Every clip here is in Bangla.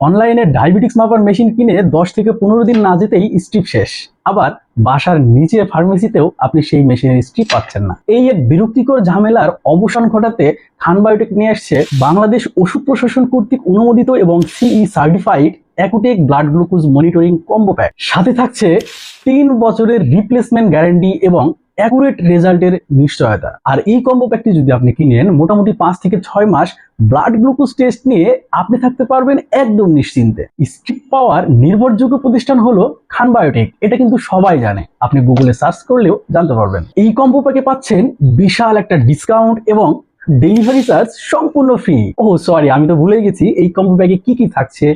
অনলাইনে ডায়াবেটিক্স মাপার মেশিন কিনে দশ থেকে পনেরো দিন না যেতেই স্ট্রিপ শেষ। আবার বাসার নিচে ফার্মেসিতেও আপনি সেই মেশিনের স্ট্রিপ পাচ্ছেন না। এই এক বিরক্তিকর ঝামেলার অবসান ঘটাতে খান বায়োটেক নিয়ে আসছে বাংলাদেশ ওষুধ প্রশাসন কর্তৃক অনুমোদিত এবং CE certified Accutech blood glucose monitoring combo pack. সাথে থাকছে তিন বছরের রিপ্লেসমেন্ট গ্যারান্টি এবং অ্যাকুরেট রেজাল্টের নিশ্চয়তা। আর এই কম্বো প্যাকটি যদি আপনি কিনেন, মোটামুটি পাঁচ থেকে ছয় মাস ব্লাড গ্লুকোজ টেস্ট নিয়ে আপনি থাকতে পারবেন একদম নিশ্চিন্তে। স্ট্রিপ পাওয়ার নির্ভরযোগ্য প্রতিষ্ঠান হলো খান বায়োটেক এটা কিন্তু সবাই জানে। আপনি গুগলে সার্চ করলেও জানতে পারবেন। এই কম্বো প্যাকে পাচ্ছেন বিশাল একটা ডিসকাউন্ট এবং ডেলিভারি চার্জ সম্পূর্ণ ফ্রি ও সরি আমি তো ভুলে গেছি। এই কম্বো প্যাকে কি কি থাকছে?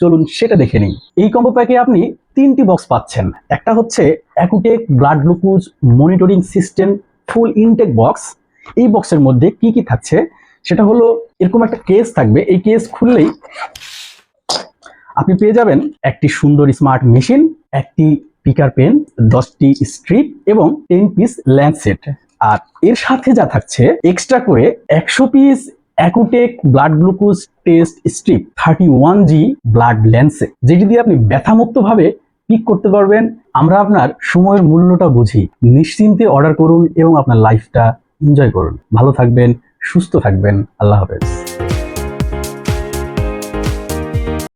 চলুন সেটা দেখে নিই। এই কম্বো প্যাকে আপনি তিনটি বক্স পাচ্ছেন। একটা হচ্ছে Accutech blood glucose monitoring system full intake box এই বক্সের মধ্যে কি কি থাকছে? সেটা হলো এরকম একটা কেস থাকবে। এই কেস খুললেই আপনি পেয়ে যাবেন একটি সুন্দর স্মার্ট মেশিন একটি পিকার পেন দশটি স্ট্রিপ এবং টেন পিস ল্যান্ডসেট আর এর সাথে যা থাকছে এক্সট্রা করে একশো piece Accutech blood glucose test strip thirty one G blood lancet যেটি দিয়ে আপনি ব্যথামুক্ত ভাবে পিক করতে পারবেন। আমরা আপনার সময়ের মূল্যটা বুঝি। নিশ্চিন্তে অর্ডার করুন এবং আপনার লাইফটা এনজয় করুন। ভালো থাকবেন, সুস্থ থাকবেন। আল্লাহ হাফেজ।